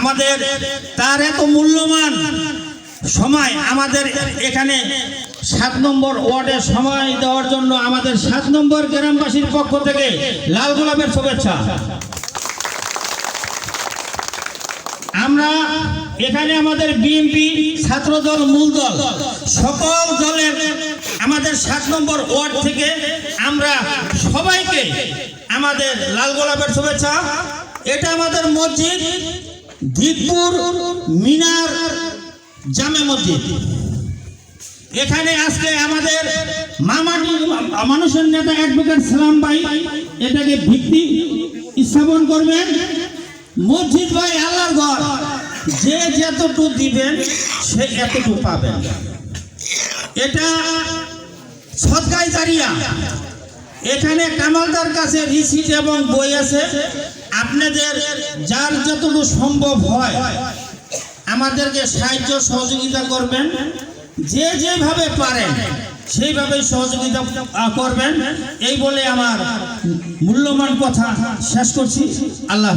আমাদের তার এত মূল্যবান সময় আমাদের এখানে সাত নম্বর ওয়ার্ডে সময় দেওয়ার জন্য আমাদের সাত নম্বর গ্রামবাসীর পক্ষ থেকে লাল গোলাপের শুভেচ্ছা। আমরা এখানে আমাদের বিএনপি ছাত্রদল মূল দল সকল দলের আমাদের সাত নম্বর ওয়ার্ড থেকে আমরা সবাইকে আমাদের লাল গোলাপের শুভেচ্ছা। এটা আমাদের মসজিদ দিকপুর মিনার জামে মসজিদ। এখানে আজকে আমাদের মামাটি মানুষের নেতা অ্যাডভোকেট সালাম ভাই, এটাকে ভিত্তি স্থাপন করবেন। মসজিদ ভাই আল্লাহর ঘর। যে যতটুকু দিবেন, সে এতটুকু পাবেন। এটা সদগাই জারিয়া। এখানে কামালদার কাছে রিসিট এবং বই আছে। আপনাদের যার যতটুকু সম্ভব হয়, আমাদেরকে সাহায্য সহযোগিতা করবেন। যে যেভাবে পারেন, সেইভাবে সহযোগিতা করবেন। এই বলে আমার মূল্যবান কথা শেষ করছি। আল্লাহ